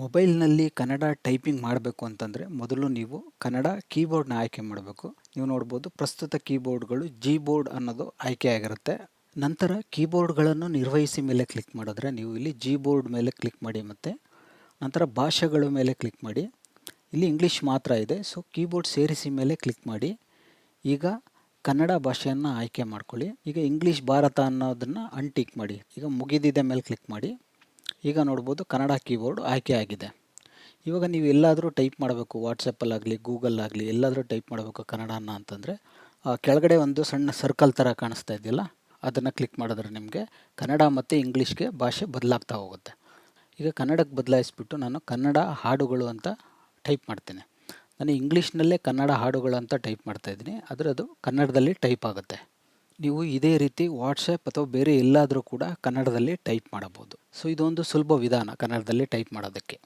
ಮೊಬೈಲ್ನಲ್ಲಿ ಕನ್ನಡ ಟೈಪಿಂಗ್ ಮಾಡಬೇಕು ಅಂತಂದರೆ ಮೊದಲು ನೀವು ಕನ್ನಡ ಕೀಬೋರ್ಡ್ನ ಆಯ್ಕೆ ಮಾಡಬೇಕು. ನೀವು ನೋಡ್ಬೋದು ಪ್ರಸ್ತುತ ಕೀಬೋರ್ಡ್ಗಳು ಜಿ ಬೋರ್ಡ್ ಅನ್ನೋದು ಆಯ್ಕೆ ಆಗಿರುತ್ತೆ. ನಂತರ ಕೀಬೋರ್ಡ್ಗಳನ್ನು ನಿರ್ವಹಿಸಿ ಮೇಲೆ ಕ್ಲಿಕ್ ಮಾಡಿದ್ರೆ ನೀವು ಇಲ್ಲಿ ಜಿ ಬೋರ್ಡ್ ಮೇಲೆ ಕ್ಲಿಕ್ ಮಾಡಿ ಮತ್ತು ನಂತರ ಭಾಷೆಗಳ ಮೇಲೆ ಕ್ಲಿಕ್ ಮಾಡಿ. ಇಲ್ಲಿ ಇಂಗ್ಲೀಷ್ ಮಾತ್ರ ಇದೆ, ಸೊ ಕೀಬೋರ್ಡ್ ಸೇರಿಸಿ ಮೇಲೆ ಕ್ಲಿಕ್ ಮಾಡಿ. ಈಗ ಕನ್ನಡ ಭಾಷೆಯನ್ನು ಆಯ್ಕೆ ಮಾಡ್ಕೊಳ್ಳಿ. ಈಗ ಇಂಗ್ಲೀಷ್ ಭಾರತ ಅನ್ನೋದನ್ನು ಅನ್ಟಿಕ್ ಮಾಡಿ. ಈಗ ಮುಗಿದಿದೆ ಮೇಲೆ ಕ್ಲಿಕ್ ಮಾಡಿ. ಈಗ ನೋಡ್ಬೋದು ಕನ್ನಡ ಕೀಬೋರ್ಡ್ ಆಯ್ಕೆ ಆಗಿದೆ. ಇವಾಗ ನೀವು ಎಲ್ಲಾದರೂ ಟೈಪ್ ಮಾಡಬೇಕು ವಾಟ್ಸಪ್ಪಲ್ಲಾಗಲಿ ಗೂಗಲ್ಲಾಗಲಿ ಎಲ್ಲಾದರೂ ಟೈಪ್ ಮಾಡಬೇಕು ಕನ್ನಡನ ಅಂತಂದರೆ ಕೆಳಗಡೆ ಒಂದು ಸಣ್ಣ ಸರ್ಕಲ್ ಥರ ಕಾಣಿಸ್ತಾ ಇದೆಯಲ್ಲ, ಅದನ್ನು ಕ್ಲಿಕ್ ಮಾಡಿದ್ರೆ ನಿಮಗೆ ಕನ್ನಡ ಮತ್ತು ಇಂಗ್ಲೀಷ್ಗೆ ಭಾಷೆ ಬದಲಾಗ್ತಾ ಹೋಗುತ್ತೆ. ಈಗ ಕನ್ನಡಕ್ಕೆ ಬದಲಾಯಿಸ್ಬಿಟ್ಟು ನಾನು ಕನ್ನಡ ಹಾಡುಗಳು ಅಂತ ಟೈಪ್ ಮಾಡ್ತೇನೆ. ನಾನು ಇಂಗ್ಲೀಷ್ನಲ್ಲೇ ಕನ್ನಡ ಹಾಡುಗಳು ಅಂತ ಟೈಪ್ ಮಾಡ್ತಾಯಿದ್ದೀನಿ ಆದರೆ ಅದು ಕನ್ನಡದಲ್ಲಿ ಟೈಪ್ ಆಗುತ್ತೆ. ನೀವು ಇದೇ ರೀತಿ ವಾಟ್ಸಪ್ ಅಥವಾ ಬೇರೆ ಎಲ್ಲಾದರೂ ಕೂಡ ಕನ್ನಡದಲ್ಲಿ ಟೈಪ್ ಮಾಡಬಹುದು ಸೊ, ಇದೊಂದು ಸುಲಭ ವಿಧಾನ ಕನ್ನಡದಲ್ಲಿ ಟೈಪ್ ಮಾಡೋದಕ್ಕೆ.